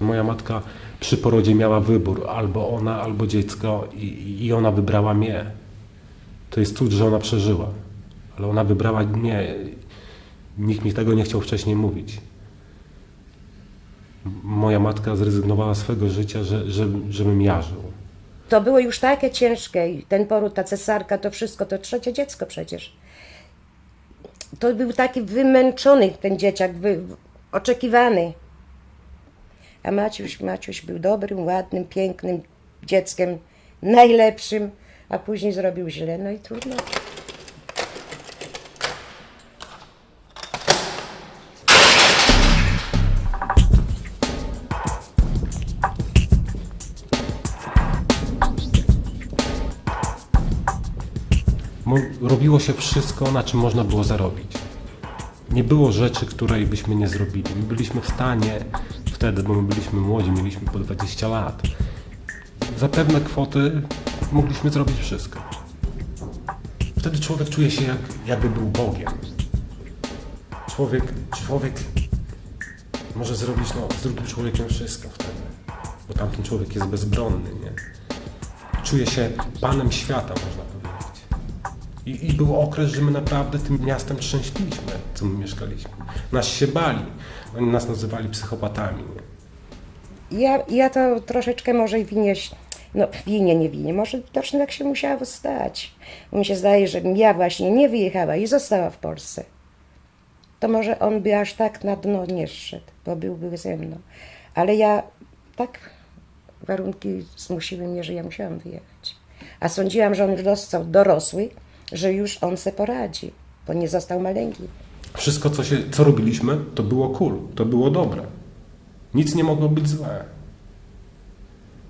Moja matka przy porodzie miała wybór, albo ona, albo dziecko i, i ona wybrała mnie. To jest cud, że ona przeżyła, ale ona wybrała mnie. Nikt mi tego nie chciał wcześniej mówić. Moja matka zrezygnowała z swego życia, że, że, żebym ja żył. To było już takie ciężkie ten poród, ta cesarka, to wszystko, to trzecie dziecko przecież. To był taki wymęczony ten dzieciak, wy, oczekiwany. A Maciuś, Maciuś był dobrym, ładnym, pięknym dzieckiem, najlepszym, a później zrobił źle, no i trudno. Robiło się wszystko, na czym można było zarobić. Nie było rzeczy, której byśmy nie zrobili. My byliśmy w stanie wtedy, bo my byliśmy młodzi, mieliśmy po 20 lat. Za pewne kwoty mogliśmy zrobić wszystko. Wtedy człowiek czuje się jak, jakby był Bogiem. Człowiek, człowiek może zrobić no, z drugim człowiekiem wszystko wtedy. Bo tamten człowiek jest bezbronny, nie? Czuje się panem świata, można powiedzieć. I, I był okres, że my naprawdę tym miastem trzęśliśmy, co my mieszkaliśmy. Nas się bali. Oni nas nazywali psychopatami. Ja, ja to troszeczkę może winię, no winię, nie winię, może widocznie tak się musiało stać. Mi się zdaje, że ja właśnie nie wyjechała i została w Polsce. To może on by aż tak na dno nie szedł, bo byłby ze mną. Ale ja tak warunki zmusiły mnie, że ja musiałam wyjechać. A sądziłam, że on już został dorosły, że już on se poradzi, bo nie został maleńki. Wszystko, co, się, co robiliśmy, to było cool, to było dobre. Nic nie mogło być złe.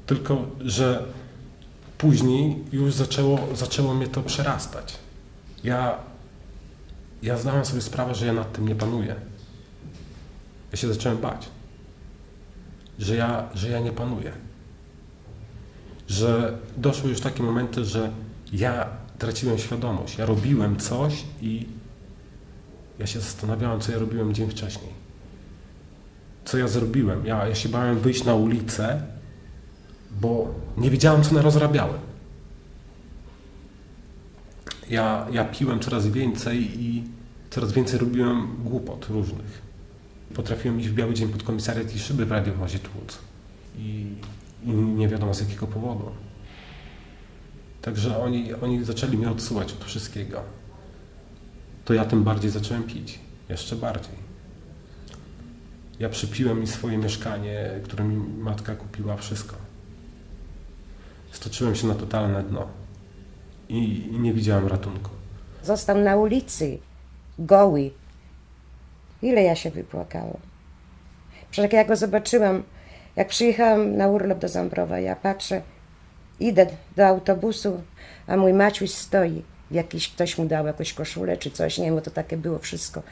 Tylko, że później już zaczęło, zaczęło mnie to przerastać. Ja, ja zdałem sobie sprawę, że ja nad tym nie panuję. Ja się zacząłem bać, że ja, że ja nie panuję. Że doszły już takie momenty, że ja traciłem świadomość. Ja robiłem coś i ja się zastanawiałem, co ja robiłem dzień wcześniej. Co ja zrobiłem? Ja, ja się bałem wyjść na ulicę, bo nie wiedziałem, co rozrabiałem. Ja, ja piłem coraz więcej i coraz więcej robiłem głupot różnych. Potrafiłem iść w biały dzień pod komisariat i szyby prawie w razie tłuc. I, I nie wiadomo z jakiego powodu. Także oni, oni zaczęli mnie odsuwać od wszystkiego to ja tym bardziej zacząłem pić. Jeszcze bardziej. Ja przypiłem mi swoje mieszkanie, które mi matka kupiła, wszystko. Stoczyłem się na totalne dno. I, i nie widziałem ratunku. Został na ulicy, goły. Ile ja się wypłakałam. Przecież jak ja go zobaczyłam, jak przyjechałam na urlop do Zambrowa, ja patrzę, idę do autobusu, a mój Maciuś stoi. Jakiś ktoś mu dał jakąś koszulę czy coś, nie wiem, bo to takie było wszystko.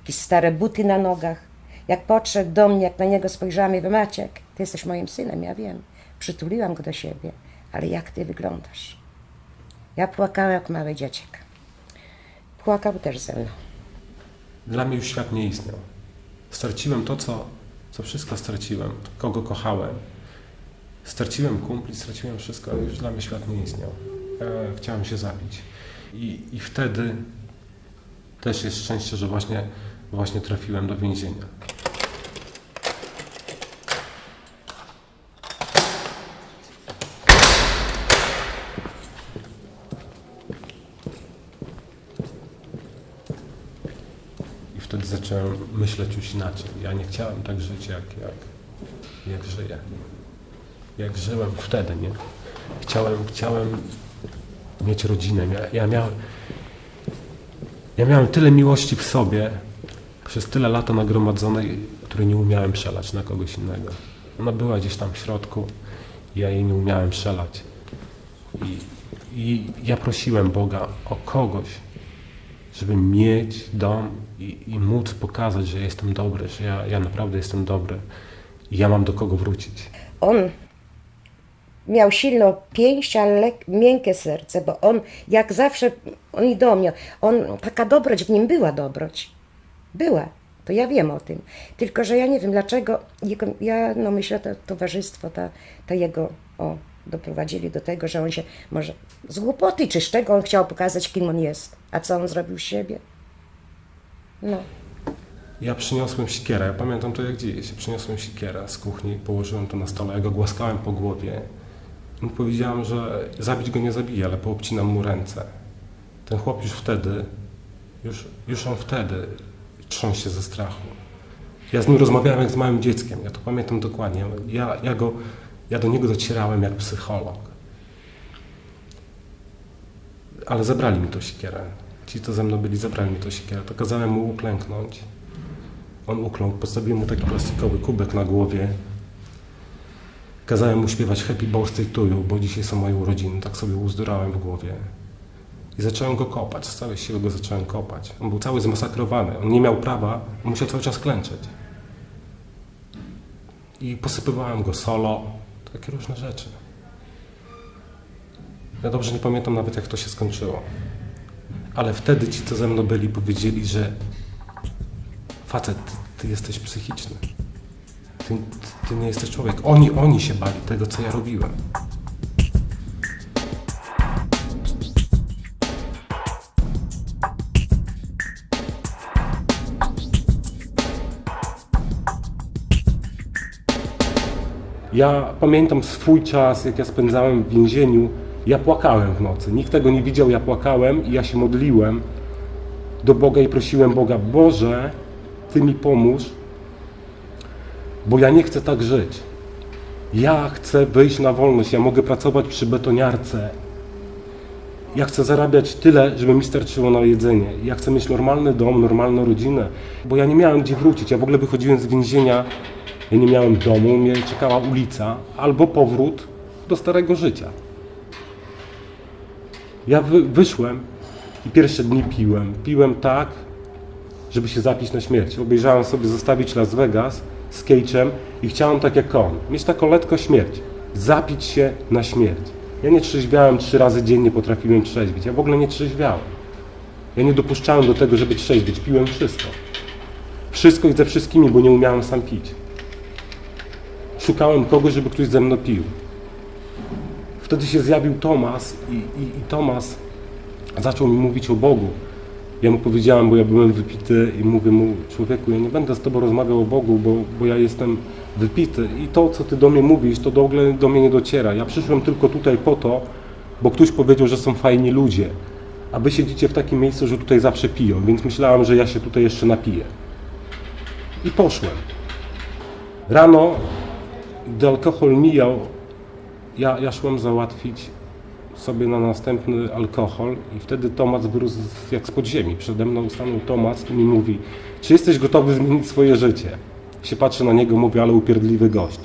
Jakieś stare buty na nogach. Jak podszedł do mnie, jak na niego spojrzałam, mówię, Maciek, ty jesteś moim synem, ja wiem. Przytuliłam go do siebie, ale jak ty wyglądasz? Ja płakałam jak mały dzieciak. Płakał też ze mną. Dla mnie już świat nie istniał. Straciłem to, co, co wszystko straciłem, kogo kochałem. Straciłem kumpli, straciłem wszystko, już dla mnie świat nie istniał. E, chciałem się zabić. I, I wtedy też jest szczęście, że właśnie, właśnie trafiłem do więzienia. I wtedy zacząłem myśleć już inaczej. Ja nie chciałem tak żyć, jak, jak, jak żyję. Jak żyłem wtedy, nie? Chciałem, chciałem mieć rodzinę. Ja, ja, miałem, ja miałem tyle miłości w sobie, przez tyle lata nagromadzonej, której nie umiałem przelać na kogoś innego. Ona była gdzieś tam w środku, ja jej nie umiałem przelać. I, i ja prosiłem Boga o kogoś, żeby mieć dom i, i móc pokazać, że jestem dobry, że ja, ja naprawdę jestem dobry i ja mam do kogo wrócić. On miał silną pięść, ale lek- miękkie serce, bo on jak zawsze, on i do mnie, on, taka dobroć w nim była dobroć. Była. To ja wiem o tym. Tylko, że ja nie wiem dlaczego. Jego, ja no myślę, to towarzystwo, ta, ta jego, o, doprowadzili do tego, że on się może z głupoty czy z czego on chciał pokazać, kim on jest. A co on zrobił z siebie? No. Ja przyniosłem siekierę, ja pamiętam to jak dzieje się. Przyniosłem siekierę z kuchni, położyłem to na stole, ja go głaskałem po głowie. I powiedziałem, że zabić go nie zabiję, ale poobcinam mu ręce. Ten chłop już wtedy, już, już on wtedy trząsł się ze strachu. Ja z nim rozmawiałem jak z małym dzieckiem, ja to pamiętam dokładnie. Ja, ja, go, ja do niego docierałem jak psycholog. Ale zabrali mi to siekierę. Ci, co ze mną byli, zabrali mi to siekierę. To kazałem mu uklęknąć. On ukląkł, postawiłem mu taki plastikowy kubek na głowie. Kazałem mu śpiewać Happy Birthday to you, bo dzisiaj są moje urodziny. Tak sobie uzdurałem w głowie. I zacząłem go kopać, z całej siły go zacząłem kopać. On był cały zmasakrowany, on nie miał prawa, on musiał cały czas klęczeć. I posypywałem go solo, takie różne rzeczy. Ja dobrze nie pamiętam nawet jak to się skończyło. Ale wtedy ci, co ze mną byli, powiedzieli, że facet, ty jesteś psychiczny. Ty, ty, nie jesteś człowiek. Oni, oni się bali tego, co ja robiłem. Ja pamiętam swój czas, jak ja spędzałem w więzieniu. Ja płakałem w nocy. Nikt tego nie widział, ja płakałem i ja się modliłem do Boga i prosiłem Boga, Boże, Ty mi pomóż, bo ja nie chcę tak żyć. Ja chcę wyjść na wolność, ja mogę pracować przy betoniarce. Ja chcę zarabiać tyle, żeby mi starczyło na jedzenie. Ja chcę mieć normalny dom, normalną rodzinę, bo ja nie miałem gdzie wrócić. Ja w ogóle wychodziłem z więzienia, ja nie miałem domu, mnie czekała ulica albo powrót do starego życia. Ja wy, wyszłem i pierwsze dni piłem. Piłem tak, żeby się zapić na śmierć. Obejrzałem sobie zostawić Las Vegas z Cage'em i chciałem tak jak on, mieć taką letko śmierć. Zapić się na śmierć. Ja nie trzeźwiałem trzy razy dziennie, potrafiłem trzeźwić. Ja w ogóle nie trzeźwiałem. Ja nie dopuszczałem do tego, żeby trzeźwić. Piłem wszystko. Wszystko i ze wszystkimi, bo nie umiałem sam pić. Szukałem kogoś, żeby ktoś ze mną pił. Wtedy się zjawił Tomas i, i, i Tomas zaczął mi mówić o Bogu. Ja mu powiedziałem, bo ja byłem wypity i mówię mu, człowieku, ja nie będę z tobą rozmawiał o Bogu, bo, bo ja jestem wypity i to, co ty do mnie mówisz, to do, ogóle do mnie nie dociera. Ja przyszłem tylko tutaj po to, bo ktoś powiedział, że są fajni ludzie, a wy siedzicie w takim miejscu, że tutaj zawsze piją, więc myślałem, że ja się tutaj jeszcze napiję. I poszłem. Rano, gdy alkohol mijał, ja, ja szłem załatwić sobie na następny alkohol i wtedy Tomasz wyrósł jak z podziemi. Przede mną stanął Tomasz i mi mówi, czy jesteś gotowy zmienić swoje życie? Się patrzę na niego, mówię, ale upierdliwy gość.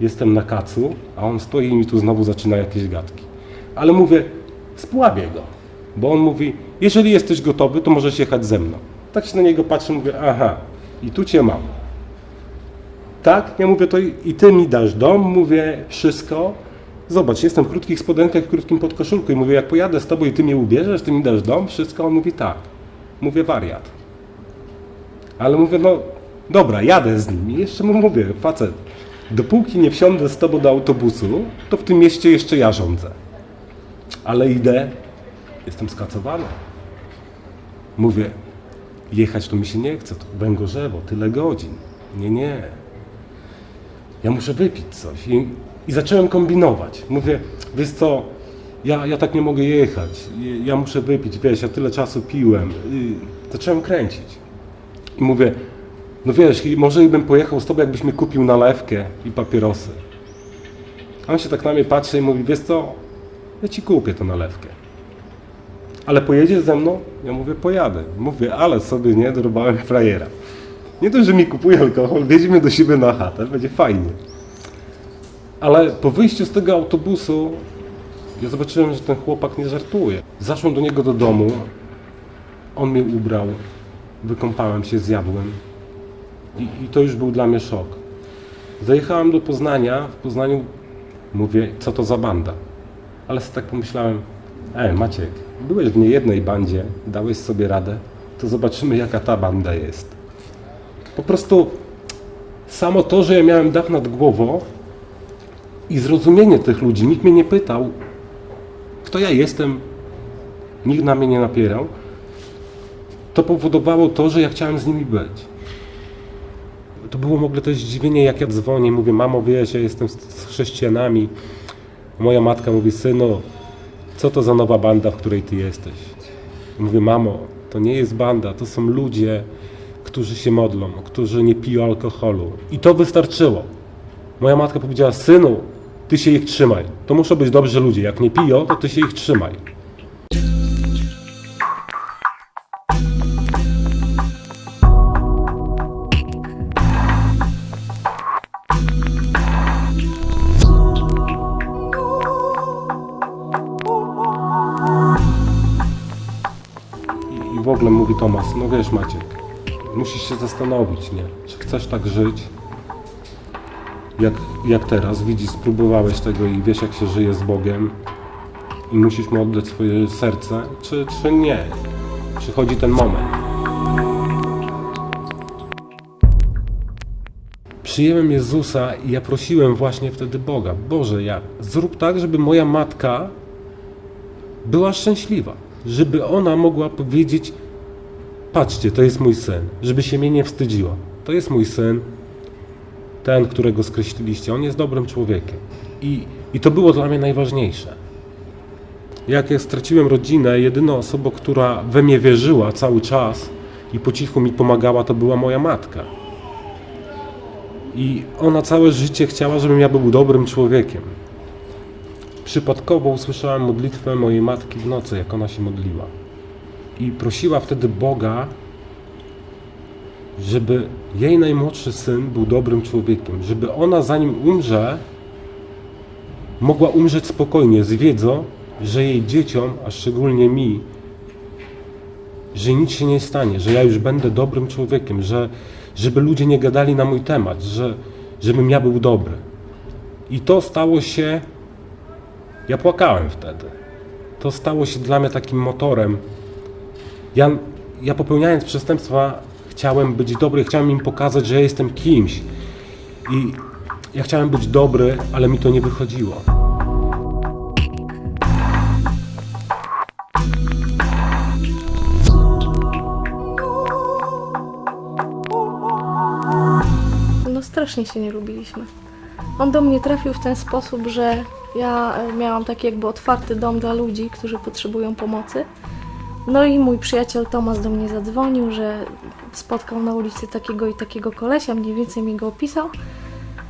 Jestem na kacu, a on stoi i mi tu znowu zaczyna jakieś gadki. Ale mówię, spławię go, bo on mówi, jeżeli jesteś gotowy, to możesz jechać ze mną. Tak się na niego patrzę, mówię, aha, i tu cię mam. Tak? Ja mówię, to i ty mi dasz dom, mówię, wszystko. Zobacz, jestem w krótkich spodenkach i krótkim podkoszulku i mówię, jak pojadę z tobą i ty mnie ubierzesz, ty mi dasz dom, wszystko? On mówi, tak. Mówię, wariat. Ale mówię, no dobra, jadę z nim i jeszcze mu mówię, facet, dopóki nie wsiądę z tobą do autobusu, to w tym mieście jeszcze ja rządzę. Ale idę, jestem skacowany. Mówię, jechać to mi się nie chce, to Węgorzewo, tyle godzin. Nie, nie. Ja muszę wypić coś. I, i zacząłem kombinować. Mówię, wiesz co, ja, ja tak nie mogę jechać. Ja- muszę wypić, wiesz, ja tyle czasu piłem. I zacząłem kręcić. I mówię, no wiesz, może bym pojechał z tobą, jakbyś mi kupił nalewkę i papierosy. A on się tak na mnie patrzy i mówi, wiesz co, ja ci kupię tę nalewkę. Ale pojedziesz ze mną? Ja mówię, pojadę. Mówię, ale sobie nie, dorobałem frajera. Nie to, że mi kupuje alkohol, wjedziemy do siebie na chatę, będzie fajnie. Ale po wyjściu z tego autobusu ja zobaczyłem, że ten chłopak nie żartuje. Zaszłem do niego do domu, on mnie ubrał, wykąpałem się, zjadłem i, i to już był dla mnie szok. Zajechałem do Poznania, w Poznaniu mówię, co to za banda. Ale sobie tak pomyślałem, ej Maciek, byłeś w niejednej bandzie, dałeś sobie radę, to zobaczymy jaka ta banda jest. Po prostu samo to, że ja miałem dach nad głową i zrozumienie tych ludzi, nikt mnie nie pytał, kto ja jestem, nikt na mnie nie napierał, to powodowało to, że ja chciałem z nimi być. To było w ogóle to zdziwienie, jak ja dzwonię mówię, mamo, wiesz, ja jestem z, chrześcijanami. Moja matka mówi, synu, co to za nowa banda, w której ty jesteś? Mówię, mamo, to nie jest banda, to są ludzie, którzy się modlą, którzy nie piją alkoholu. I to wystarczyło. Moja matka powiedziała, synu, ty się ich trzymaj. To muszą być dobrzy ludzie. Jak nie piją, to ty się ich trzymaj. I- w ogóle mówi Tomasz, no wiesz Maciek, musisz się zastanowić, nie? Czy chcesz tak żyć, jak, jak teraz, widzisz, spróbowałeś tego i wiesz jak się żyje z Bogiem i musisz mu oddać swoje serce, czy, czy nie? Przychodzi ten moment. Przyjąłem Jezusa i ja prosiłem właśnie wtedy Boga, Boże, ja zrób tak, żeby moja matka była szczęśliwa, żeby ona mogła powiedzieć: Patrzcie, to jest mój syn, żeby się mnie nie wstydziła. To jest mój syn, ten, którego skreśliliście. On jest dobrym człowiekiem. I, i to było dla mnie najważniejsze. Jak ja straciłem rodzinę, jedyną osobą, która we mnie wierzyła cały czas i po cichu mi pomagała, to była moja matka. I ona całe życie chciała, żebym ja był dobrym człowiekiem. Przypadkowo usłyszałem modlitwę mojej matki w nocy, jak ona się modliła. I prosiła wtedy Boga, żeby jej najmłodszy syn był dobrym człowiekiem, żeby ona zanim umrze, mogła umrzeć spokojnie, z wiedzą, że jej dzieciom, a szczególnie mi, że nic się nie stanie, że ja już będę dobrym człowiekiem, że żeby ludzie nie gadali na mój temat, że żebym ja był dobry. I to stało się ja płakałem wtedy. To stało się dla mnie takim motorem. Ja, ja popełniając przestępstwa, chciałem być dobry, chciałem im pokazać, że jestem kimś. I ja chciałem być dobry, ale mi to nie wychodziło. No strasznie się nie lubiliśmy. On do mnie trafił w ten sposób, że ja e, miałam taki jakby otwarty dom dla ludzi, którzy potrzebują pomocy. No i mój przyjaciel Tomasz do mnie zadzwonił, że spotkał na ulicy takiego i takiego kolesia, mniej więcej mi go opisał.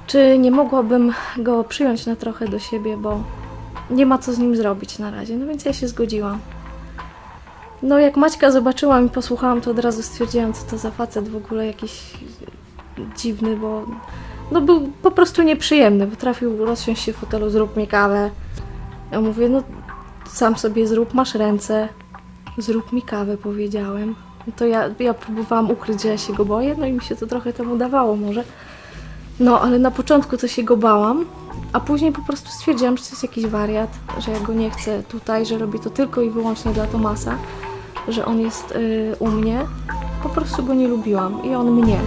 Czy nie mogłabym go przyjąć na trochę do siebie, bo nie ma co z nim zrobić na razie. No więc ja się zgodziłam. No jak Maćka zobaczyłam i posłuchałam, to od razu stwierdziłam, co to za facet w ogóle jakiś dziwny, bo no był po prostu nieprzyjemny. Potrafił rozsiąść się w fotelu, zrób mi kawę. Ja mówię, no sam sobie zrób, masz ręce, zrób mi kawę, powiedziałem. No to ja, ja próbowałam ukryć, że ja się go boję, no i mi się to trochę tam udawało może. No, ale na początku to się go bałam, a później po prostu stwierdziłam, że to jest jakiś wariat, że ja go nie chcę tutaj, że robię to tylko i wyłącznie dla Tomasa, że on jest y, u mnie. Po prostu go nie lubiłam i on mnie.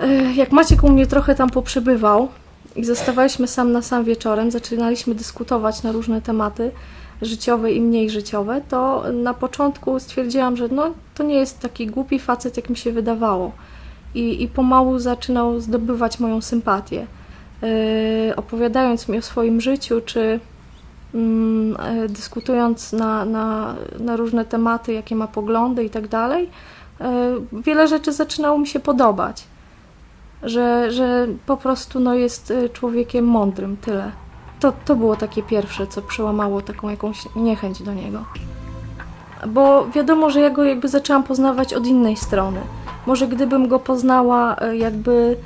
E, Jak Maciek u mnie trochę tam poprzebywał i zostawaliśmy sam na sam wieczorem, zaczynaliśmy dyskutować na różne tematy życiowe i mniej życiowe, to na początku stwierdziłam, że no, to nie jest taki głupi facet, jak mi się wydawało. I, i pomału zaczynał zdobywać moją sympatię. E, opowiadając mi o swoim życiu, czy e, dyskutując na, na, na różne tematy, jakie ma poglądy i tak dalej, e, wiele rzeczy zaczynało mi się podobać że, że po prostu no, jest y, człowiekiem mądrym, tyle. To, to było takie pierwsze, co przełamało taką jakąś niechęć do niego. Bo wiadomo, że ja go jakby zaczęłam poznawać od innej strony. Może gdybym go poznała y, jakby y,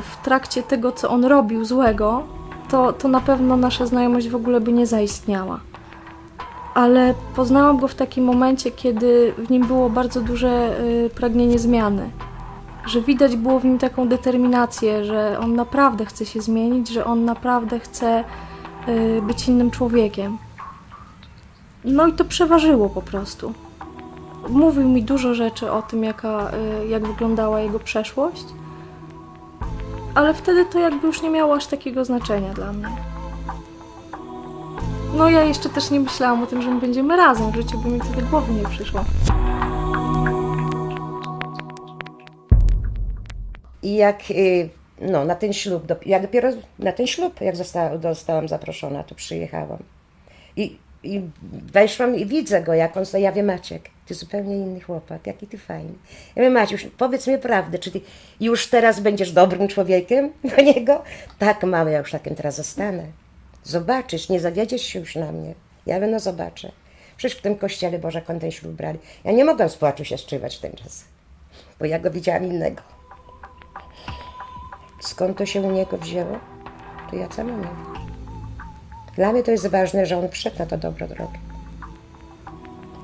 w trakcie tego, co on robił złego, to, to na pewno nasza znajomość w ogóle by nie zaistniała. Ale poznałam go w takim momencie, kiedy w nim było bardzo duże pragnienie zmiany że widać było w nim taką determinację, że on naprawdę chce się zmienić, że on naprawdę chce y, być innym człowiekiem. No i to przeważyło po prostu. Mówił mi dużo rzeczy o tym, jaka, y, jak wyglądała jego przeszłość, ale wtedy to jakby już nie miało aż takiego znaczenia dla mnie. No ja jeszcze też nie myślałam o tym, że my będziemy razem. W życiu by mi to do głowy nie przyszło. I jak y, no, na ten ślub, dop- ja dopiero na ten ślub, jak została, zostałam zaproszona, to przyjechałam. I, I weszłam i widzę go, jak on stoi. Ja wiem, Maciek, ty zupełnie inny chłopak, jaki ty fajny. Ja wiem, Maciuś, powiedz mi prawdę, czy ty już teraz będziesz dobrym człowiekiem dla niego? Tak, mamy, ja już takim teraz zostanę. Zobaczysz, nie zawiedziesz się już na mnie. Ja no zobaczę. Przecież w tym kościele, Boże, jak ten ślub brali. Ja nie mogłam z płaczu się strzymać w ten czas, bo ja go widziałam innego. Skąd to się u niego wzięło? To ja sama nie wiem. Dla mnie to jest ważne, że on wszedł na to dobro drogę.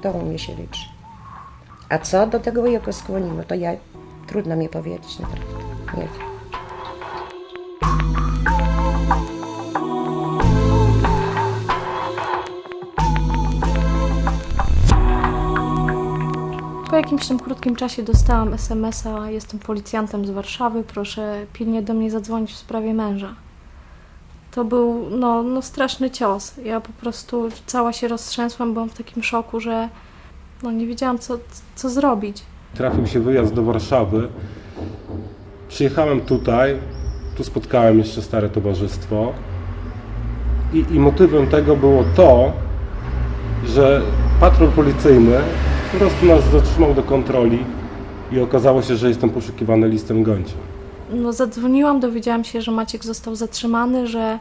To u mnie się liczy. A co do tego jego skłoniło, to ja trudno mi powiedzieć naprawdę. Nie wiem. Po jakimś tam krótkim czasie dostałam SMS-a, jestem policjantem z Warszawy, proszę pilnie do mnie zadzwonić w sprawie męża. To był no, no straszny cios. Ja po prostu cała się roztrzęsłam, byłam w takim szoku, że no, nie wiedziałam co, co zrobić. Trafił się wyjazd do Warszawy. Przyjechałem tutaj, tu spotkałem jeszcze stare towarzystwo. I, I motywem tego było to, że patrol policyjny po prostu nas zatrzymał do kontroli i okazało się, że jestem poszukiwany listem gończym. No, zadzwoniłam, dowiedziałam się, że Maciek został zatrzymany, że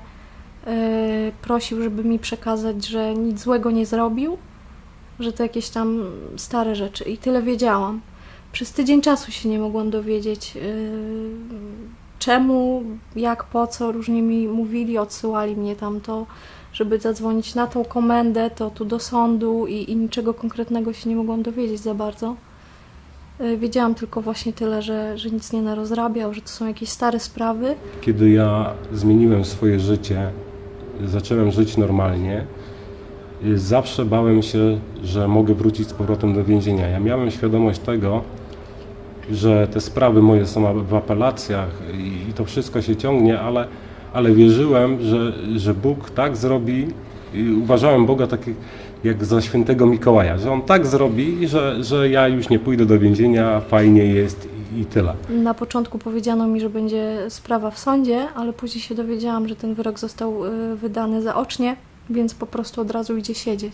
yy, prosił, żeby mi przekazać, że nic złego nie zrobił, że to jakieś tam stare rzeczy i tyle wiedziałam. Przez tydzień czasu się nie mogłam dowiedzieć, yy, czemu, jak, po co. Różnie mi mówili, odsyłali mnie tam to, żeby zadzwonić na tą komendę, to tu do sądu i, i niczego konkretnego się nie mogłam dowiedzieć za bardzo. Y, Wiedziałam tylko właśnie tyle, że, że nic nie narozrabiał, że to są jakieś stare sprawy. Kiedy ja zmieniłem swoje życie, zacząłem żyć normalnie, y, zawsze bałem się, że mogę wrócić z powrotem do więzienia. Ja miałem świadomość tego, że te sprawy moje są w apelacjach i to wszystko się ciągnie, ale, ale wierzyłem, że, że Bóg tak zrobi i uważałem Boga tak jak za świętego Mikołaja, że On tak zrobi, że, że ja już nie pójdę do więzienia, fajnie jest i, tyle. Na początku powiedziano mi, że będzie sprawa w sądzie, ale później się dowiedziałam, że ten wyrok został y, wydany zaocznie, więc po prostu od razu idzie siedzieć.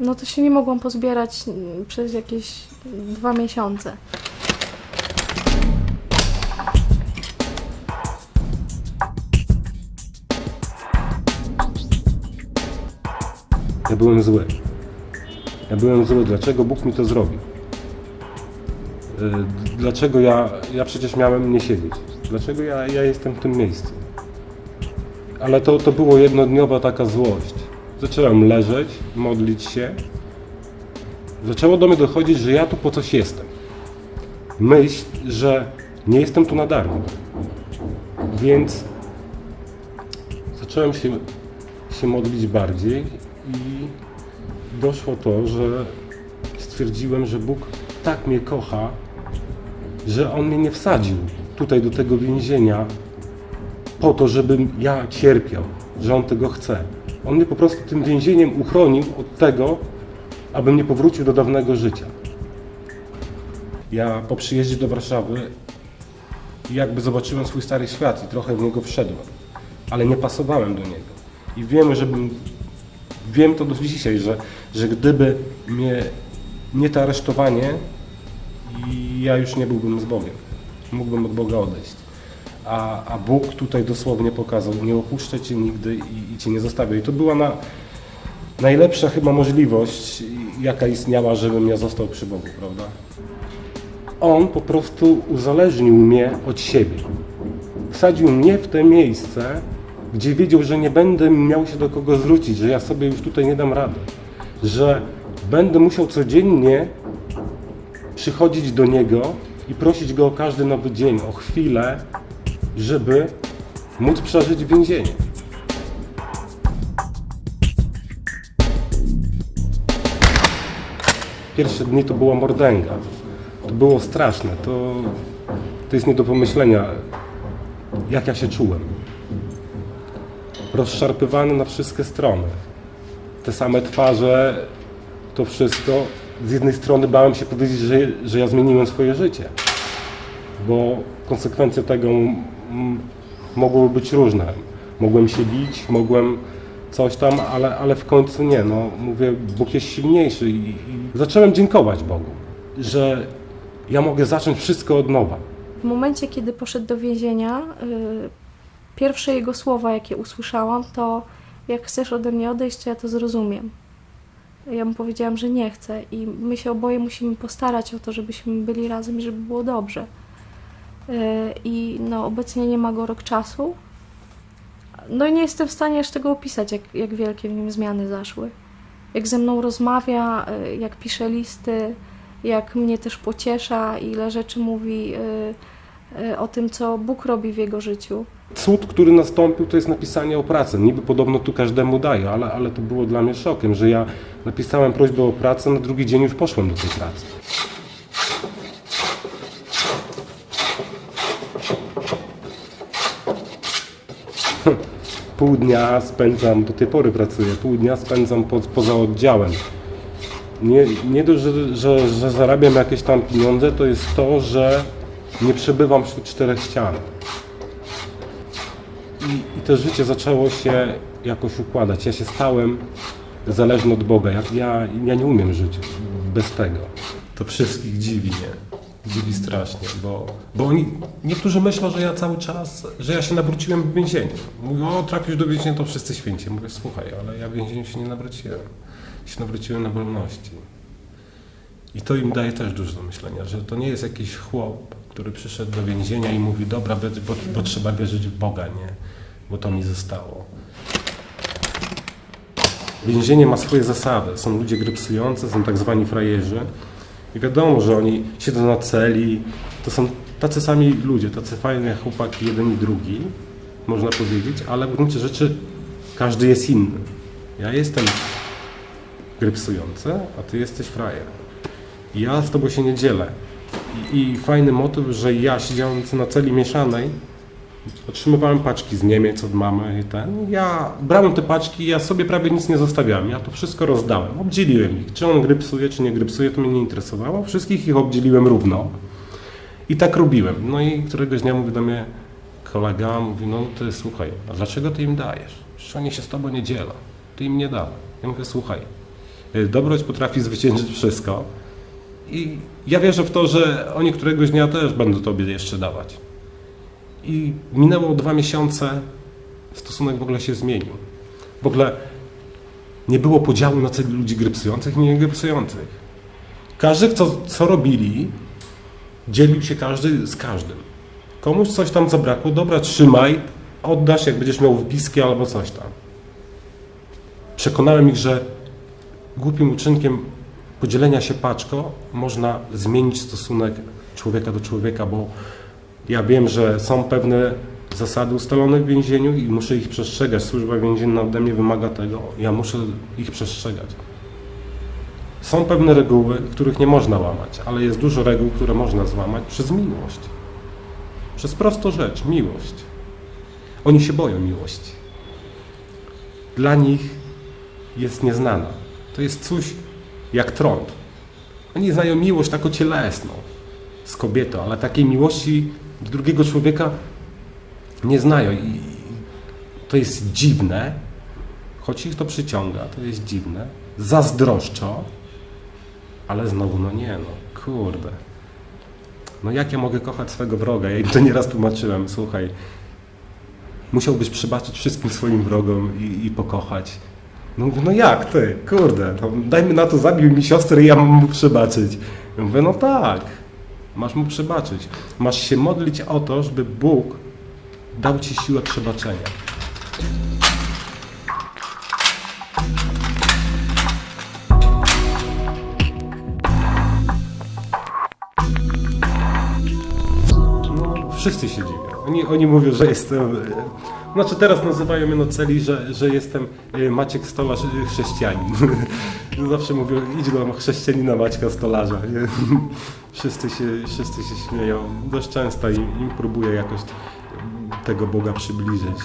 No to się nie mogłam pozbierać mm, przez jakieś dwa miesiące. Byłem zły. Ja byłem zły. Dlaczego Bóg mi to zrobił? Y, Dlaczego ja, ja przecież miałem nie siedzieć? Dlaczego ja, ja jestem w tym miejscu? Ale to, to było jednodniowa taka złość. Zacząłem leżeć, modlić się. Zaczęło do mnie dochodzić, że ja tu po coś jestem. Myśl, że nie jestem tu na darmo. Więc zacząłem się, się modlić bardziej doszło to, że stwierdziłem, że Bóg tak mnie kocha, że On mnie nie wsadził tutaj do tego więzienia po to, żebym ja cierpiał, że On tego chce. On mnie po prostu tym więzieniem uchronił od tego, abym nie powrócił do dawnego życia. Ja po przyjeździe do Warszawy jakby zobaczyłem swój stary świat i trochę w niego wszedłem, ale nie pasowałem do niego. I wiem, żebym wiem to do dzisiaj, że, że gdyby mnie nie to aresztowanie, ja już nie byłbym z Bogiem. Mógłbym od Boga odejść. A, a Bóg tutaj dosłownie pokazał, nie opuszczę Cię nigdy i, i Cię nie zostawię. I to była na, najlepsza chyba możliwość, jaka istniała, żebym ja został przy Bogu, prawda? On po prostu uzależnił mnie od siebie. Wsadził mnie w te miejsce, gdzie wiedział, że nie będę miał się do kogo zwrócić, że ja sobie już tutaj nie dam rady, że będę musiał codziennie przychodzić do Niego i prosić Go o każdy nowy dzień, o chwilę, żeby móc przeżyć więzienie. pierwsze dni to była mordęga. To było straszne. To, to jest nie do pomyślenia, jak ja się czułem. Rozszarpywany na wszystkie strony. Te same twarze, to wszystko. Z jednej strony bałem się powiedzieć, że, że ja zmieniłem swoje życie, bo konsekwencje tego mogły być różne. Mogłem się bić, mogłem coś tam, ale, ale w końcu nie. No, mówię, Bóg jest silniejszy i, i zacząłem dziękować Bogu, że ja mogę zacząć wszystko od nowa. W momencie, kiedy poszedł do więzienia, y, pierwsze jego słowa, jakie usłyszałam, to jak chcesz ode mnie odejść, to ja to zrozumiem. Ja mu powiedziałam, że nie chcę i my się oboje musimy postarać o to, żebyśmy byli razem i żeby było dobrze. Y, I no, obecnie nie ma go rok czasu. No i nie jestem w stanie aż tego opisać, jak, jak wielkie w nim zmiany zaszły. Jak ze mną rozmawia, y, jak pisze listy, jak mnie też pociesza, ile rzeczy mówi y, o tym, co Bóg robi w jego życiu. Cud, który nastąpił, to jest napisanie o pracy. Niby podobno tu każdemu daje, ale, ale to było dla mnie szokiem, że ja napisałem prośbę o pracę, na drugi dzień już poszłem do tej pracy. Pół dnia spędzam, do tej pory pracuję, pół dnia spędzam po, poza oddziałem. Nie, nie dość, że, że, że zarabiam jakieś tam pieniądze, to jest to, że nie przebywam wśród czterech ścian. I, I to życie zaczęło się jakoś układać. Ja się stałem zależny od Boga. Ja, ja, ja nie umiem żyć bez tego. To wszystkich dziwi, nie? Dziwi strasznie, bo, bo oni, niektórzy myślą, że ja cały czas, że ja się nawróciłem w więzieniu. Mówią, o trafisz do więzienia, to wszyscy święci. Mówię, słuchaj, ale ja w więzieniu się nie nawróciłem. Się nawróciłem na wolności. I to im daje też dużo do myślenia, że to nie jest jakiś chłop, który przyszedł do więzienia i mówi, dobra, bo, bo, bo trzeba wierzyć w Boga, nie? Bo to mi zostało. Więzienie ma swoje zasady. Są ludzie grypsujący, są tak zwani frajerzy. I wiadomo, że oni siedzą na celi. To są tacy sami ludzie, tacy fajne chłopaki, jeden i drugi, można powiedzieć, ale w gruncie rzeczy każdy jest inny. Ja jestem grypsujący, a ty jesteś frajer. I ja z tobą się nie dzielę. I, I fajny motyw, że ja siedziałem na celi mieszanej, otrzymywałem paczki z Niemiec od mamy i ten. Ja brałem te paczki ja sobie prawie nic nie zostawiałem. Ja to wszystko rozdałem. Obdzieliłem ich. Czy on grypsuje, czy nie grypsuje, to mnie nie interesowało. Wszystkich ich obdzieliłem równo. I tak robiłem. No i któregoś dnia mówi do mnie kolega, mówi, no ty słuchaj, a dlaczego ty im dajesz? Przecież oni się z tobą nie dzielą. Ty im nie dawaj. Ja mówię, słuchaj, y, dobroć potrafi zwyciężyć wszystko. I ja wierzę w to, że oni któregoś dnia też będą tobie jeszcze dawać. I minęło dwa miesiące, stosunek w ogóle się zmienił. W ogóle nie było podziału na ludzi grypsujących i niegrypsujących. Każdy, co, co robili, dzielił się każdy z każdym. Komuś coś tam zabrakło, dobra, trzymaj, oddasz, jak będziesz miał wpiski albo coś tam. Przekonałem ich, że głupim uczynkiem podzielenia się paczką można zmienić stosunek człowieka do człowieka, bo ja wiem, że są pewne zasady ustalone w więzieniu i muszę ich przestrzegać. Służba więzienna ode mnie wymaga tego, ja muszę ich przestrzegać. Są pewne reguły, których nie można łamać, ale jest dużo reguł, które można złamać przez miłość. Przez prostą rzecz, miłość. Oni się boją miłości. Dla nich jest nieznana. To jest coś jak trąd. Oni znają miłość taką cielesną z kobietą, ale takiej miłości drugiego człowieka nie znają. I to jest dziwne, choć ich to przyciąga, to jest dziwne. Zazdroszczą, ale znowu, no nie, no kurde. No jak ja mogę kochać swego wroga? Ja im to nieraz tłumaczyłem, słuchaj, musiałbyś przebaczyć wszystkim swoim wrogom i, i pokochać. No mówię, no jak ty, kurde, dajmy na to, zabił mi siostrę i ja mam mu przebaczyć. Ja mówię, no tak, masz mu przebaczyć. Masz się modlić o to, żeby Bóg dał ci siłę przebaczenia. No, wszyscy się dziwią. Oni, oni mówią, że jestem... e, Znaczy teraz nazywają mnie no celi, że, że jestem y, Maciek Stolarz y, chrześcijanin. Zawsze mówią, idź do chrześcijanina Maćka Stolarza. Wszyscy, się, wszyscy się śmieją. Dość często im, im próbuję jakoś tego Boga przybliżyć.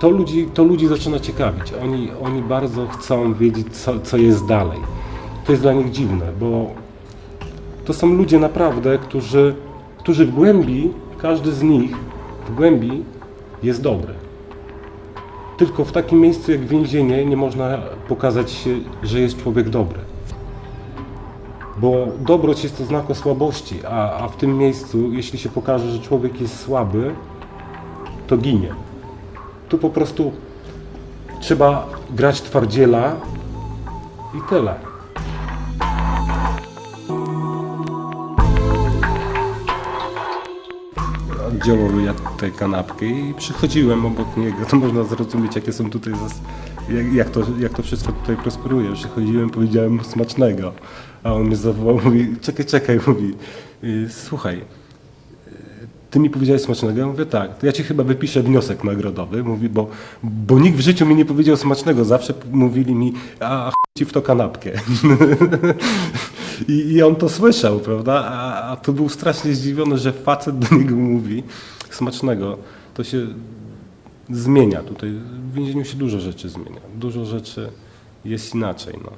To ludzi, to ludzi zaczyna ciekawić. Oni, oni bardzo chcą wiedzieć, co, co jest dalej. To jest dla nich dziwne, bo to są ludzie naprawdę, którzy, którzy w głębi, każdy z nich w głębi jest dobry. Tylko w takim miejscu jak więzienie nie można pokazać się, że jest człowiek dobry. Bo dobroć jest to znak słabości, a, a w tym miejscu, jeśli się pokaże, że człowiek jest słaby, to ginie. Tu po prostu trzeba grać twardziela i tyle. Oddziałowy jadł tutaj kanapkę i przychodziłem obok niego. To można zrozumieć, jakie są tutaj, zas- jak, jak, to, jak to wszystko tutaj prosperuje. Przychodziłem, powiedziałem mu smacznego, a on mnie zawołał, mówi, czekaj, czekaj, mówi, y, słuchaj, ty mi powiedziałeś smacznego? Ja mówię tak, to ja ci chyba wypiszę wniosek nagrodowy, mówi, bo, bo nikt w życiu mi nie powiedział smacznego, zawsze mówili mi, a ch- ci w to kanapkę. I, I on to słyszał, prawda? A, a tu był strasznie zdziwiony, że facet do niego mówi smacznego. To się zmienia tutaj. W więzieniu się dużo rzeczy zmienia. Dużo rzeczy jest inaczej. No.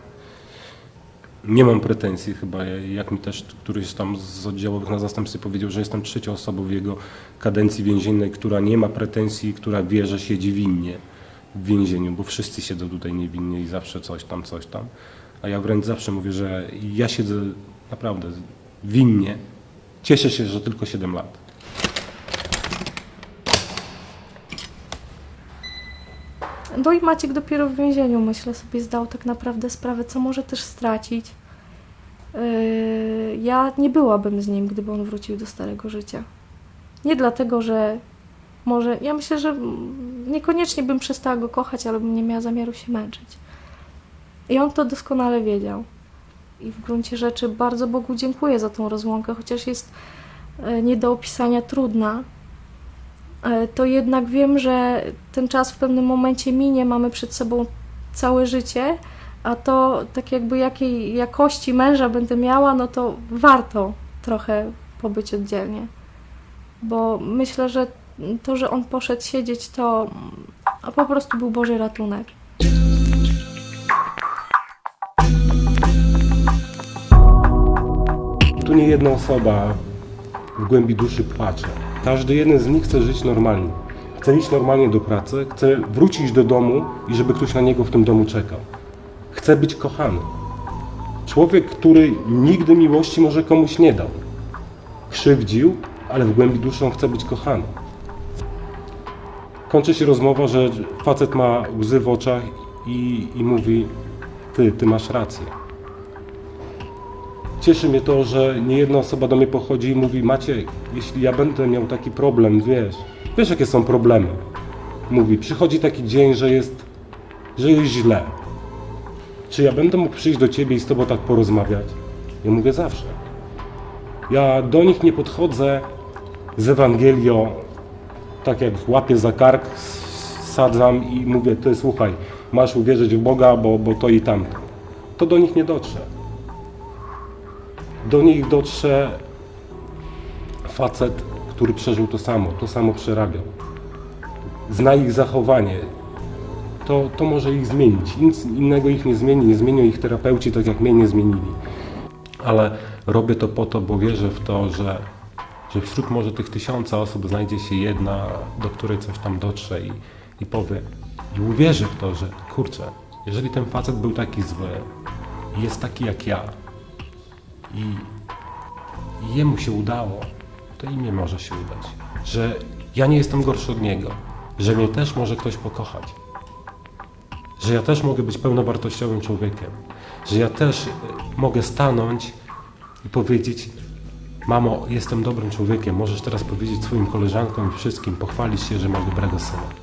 Nie mam pretensji chyba, jak mi też któryś tam z oddziałowych na zastępstwie powiedział, że jestem trzecią osobą w jego kadencji więziennej, która nie ma pretensji, która wie, że siedzi winnie w więzieniu, bo wszyscy siedzą tutaj niewinnie i zawsze coś tam, coś tam. A ja wręcz zawsze mówię, że ja siedzę naprawdę winnie. Cieszę się, że tylko 7 lat. No i Maciek dopiero w więzieniu, myślę, sobie zdał tak naprawdę sprawę, co może też stracić. Yy, ja nie byłabym z nim, gdyby on wrócił do starego życia. Nie dlatego, że może. Ja myślę, że niekoniecznie bym przestała go kochać, ale bym nie miała zamiaru się męczyć. I on to doskonale wiedział. I w gruncie rzeczy bardzo Bogu dziękuję za tą rozłąkę, chociaż jest e, nie do opisania trudna, e, to jednak wiem, że ten czas w pewnym momencie minie, mamy przed sobą całe życie, a to tak jakby jakiej jakości męża będę miała, no to warto trochę pobyć oddzielnie. Bo myślę, że to, że on poszedł siedzieć, to mm, po prostu był Boży ratunek. Tu nie jedna osoba w głębi duszy płacze. Każdy jeden z nich chce żyć normalnie. Chce iść normalnie do pracy, chce wrócić do domu i żeby ktoś na niego w tym domu czekał. Chce być kochany. Człowiek, który nigdy miłości może komuś nie dał. Krzywdził, ale w głębi duszy on chce być kochany. Kończy się rozmowa, że facet ma łzy w oczach i, i mówi: Ty, ty masz rację. Cieszy mnie to, że nie jedna osoba do mnie pochodzi i mówi Maciek, jeśli ja będę miał taki problem, wiesz, wiesz jakie są problemy. Mówi, przychodzi taki dzień, że jest, że jest źle. Czy ja będę mógł przyjść do ciebie i z tobą tak porozmawiać? Ja mówię zawsze. Ja do nich nie podchodzę z Ewangelią, tak jak łapię za kark, sadzam i mówię, ty słuchaj, masz uwierzyć w Boga, bo, bo to i tamto. To do nich nie dotrze do nich dotrze facet, który przeżył to samo, to samo przerabiał. Zna ich zachowanie. To, to może ich zmienić. Nic innego ich nie zmieni, nie zmienią ich terapeuci, tak jak mnie nie zmienili. Ale robię to po to, bo wierzę w to, że, że wśród może tych tysiąca osób znajdzie się jedna, do której coś tam dotrze i, i powie, i uwierzy w to, że kurczę, jeżeli ten facet był taki zły jest taki jak ja, i, jemu się udało, to i mnie może się udać. Że ja nie jestem gorszy od niego, że mnie też może ktoś pokochać, że ja też mogę być pełnowartościowym człowiekiem, że ja też y, mogę stanąć i powiedzieć: Mamo, jestem dobrym człowiekiem, możesz teraz powiedzieć swoim koleżankom i wszystkim, pochwalić się, że masz dobrego syna.